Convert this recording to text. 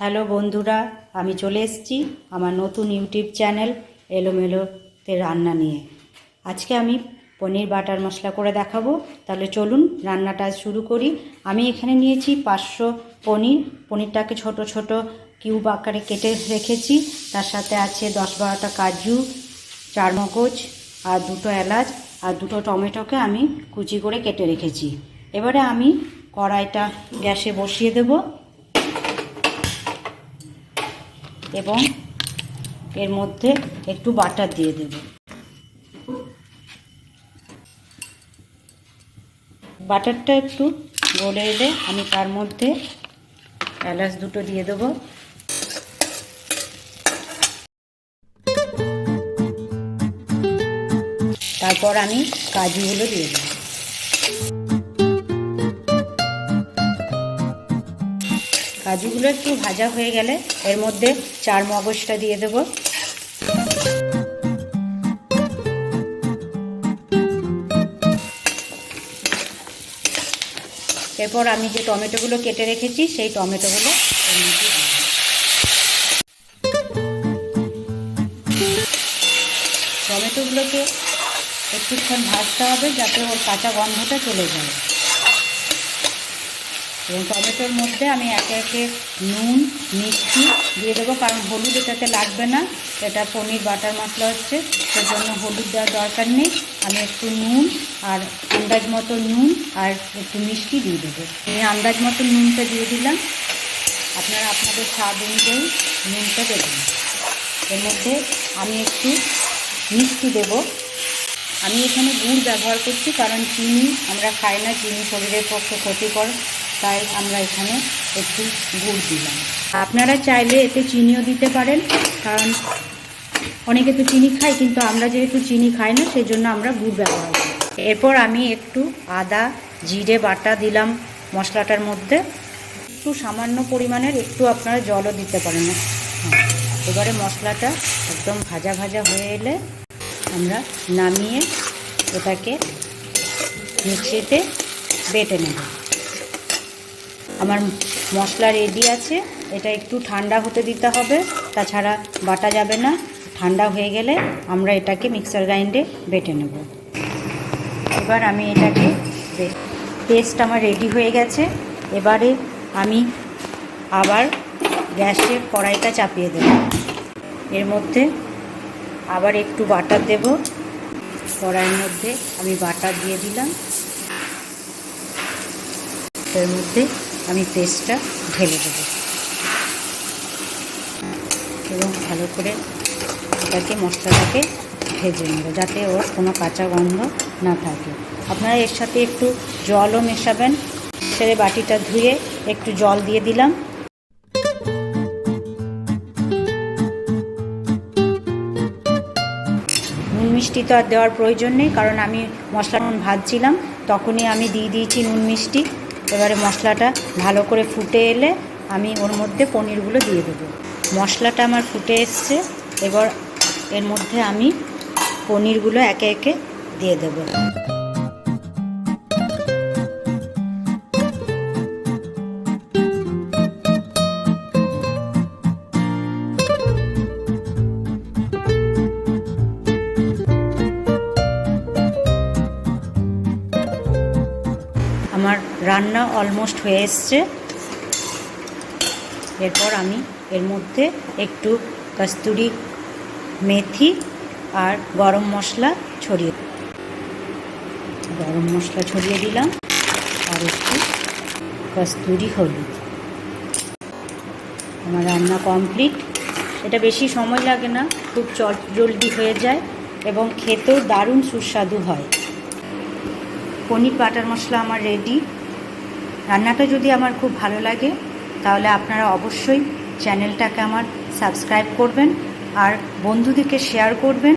Hello বন্ধুরা, আমি চলে এসেছি আমার নতুন ইউটিউব চ্যানেল এলোমেলোতে রান্না নিয়ে। আজকে আমি পনির বাটার মশলা করে দেখাবো। তাহলে চলুন রান্নাটা শুরু করি। আমি এখানে নিয়েছি পাঁচশো পনির। পনিরটাকে ছোট ছোট কিউব আকারে কেটে রেখেছি। তার সাথে আছে দশ বারোটা কাজু, চার মগজ আর দুটো এলাচ আর দুটো টমেটোকে আমি কুচি করে কেটে রেখেছি। এবারে আমি কড়াইটা গ্যাসে বসিয়ে দেবো। এবং এর মধ্যে একটু বাটার দিয়ে দেব। বাটারটা একটু গলে এলে আমি তার মধ্যে এলাচ দুটো দিয়ে দেব। তারপর আমি কাজুগুলো দিয়ে দেবো। কাজুগুলো একটু ভাজা হয়ে গেলে এর মধ্যে চার মগজটা দিয়ে দেব এরপর আমি যে টমেটোগুলো কেটে রেখেছি, সেই টমেটোগুলো। টমেটোগুলোকে একটুক্ষণ ভাজতে হবে যাতে ওর কাঁচা গন্ধটা চলে যায় এবং টমেটোর মধ্যে আমি একে একে নুন, মিষ্টি দিয়ে দেবো। কারণ হলুদ এটাতে লাগবে না, এটা পনির, বাটার মশলা হচ্ছে, সেজন্য হলুদ দেওয়ার দরকার নেই। আমি একটু নুন আর আন্দাজ মতো নুন আর একটু মিষ্টি দিয়ে দেবো। আমি আন্দাজ মতো নুনটা দিয়ে দিলাম। আপনারা আপনাদের স্বাদ অনুযায়ী নুনটা দেবেন। এর মধ্যে আমি একটু মিষ্টি দেবো। আমি এখানে গুড় ব্যবহার করছি, কারণ চিনি আমরা খাই না। চিনি শরীরের পক্ষে ক্ষতিকর। তাই আমরা এখানে একটু গুড় দিলাম। আপনারা চাইলে এতে চিনিও দিতে পারেন কারণ অনেকে তো চিনি খায় কিন্তু আমরা যেহেতু চিনি খাই না সেই জন্য আমরা গুড় ব্যবহার করি। এরপর আমি একটু আদা জিরে বাটা দিলাম মশলাটার মধ্যে। একটু সামান্য পরিমাণের একটু আপনারা জলও দিতে পারেন হ্যাঁ, এবারে মশলাটা একদম ভাজা ভাজা হয়ে এলে আমরা নামিয়ে এটাকে মিক্সিতে বেটে নেব। আমার মশলা রেডি আছে। এটা একটু ঠান্ডা হতে দিতে হবে। তাছাড়া বাটা যাবে না। ঠান্ডা হয়ে গেলে আমরা এটাকে মিক্সার গ্রাইন্ডে বেটে নেব। এবার আমি এটাকে পেস্ট আমার রেডি হয়ে গেছে। এবারে আমি আবার গ্যাসের কড়াইটা চাপিয়ে দেব। এর মধ্যে আবার একটু বাটার দেব। কড়াইয়ের মধ্যে আমি বাটার দিয়ে দিলাম। এর মধ্যে আমি পেস্টটা ঢেলে দেবো। এবং ভালো করে এটাকে মশলাটাকে ভেজে নেব, যাতে ওর কোনো কাঁচা গন্ধ না থাকে। আপনারা এর সাথে একটু জলও মেশাবেন। ছেড়ে বাটিটা ধুয়ে একটু জল দিয়ে দিলাম। নুন মিষ্টি তো আর দেওয়ার প্রয়োজন নেই, কারণ আমি মশলা ভাজছিলাম, তখনই আমি দিয়ে দিয়েছি নুন মিষ্টি। এবারে মশলাটা ভালো করে ফুটে এলে আমি ওর মধ্যে পনিরগুলো দিয়ে দেব। মশলাটা আমার ফুটে এসছে, এবার এর মধ্যে আমি পনিরগুলো একে একে দিয়ে দেবো। আমার রান্না অলমোস্ট হয়ে এসছে। এরপর আমি এর মধ্যে একটু কস্তুরি মেথি আর গরম মশলা ছড়িয়ে গরম মশলা ছড়িয়ে দিলাম আর একটু কস্তুরি হলুদ। আমার রান্না কমপ্লিট এটা বেশি সময় লাগে না, খুব চট জলদি হয়ে যায় এবং খেতেও দারুণ সুস্বাদু হয়। পনির বাটার মশলা আমার রেডি রান্নাটা যদি আমার খুব ভালো লাগে, তাহলে আপনারা অবশ্যই চ্যানেলটাকে আমার সাবস্ক্রাইব করবেন, আর বন্ধুদেরকে শেয়ার করবেন।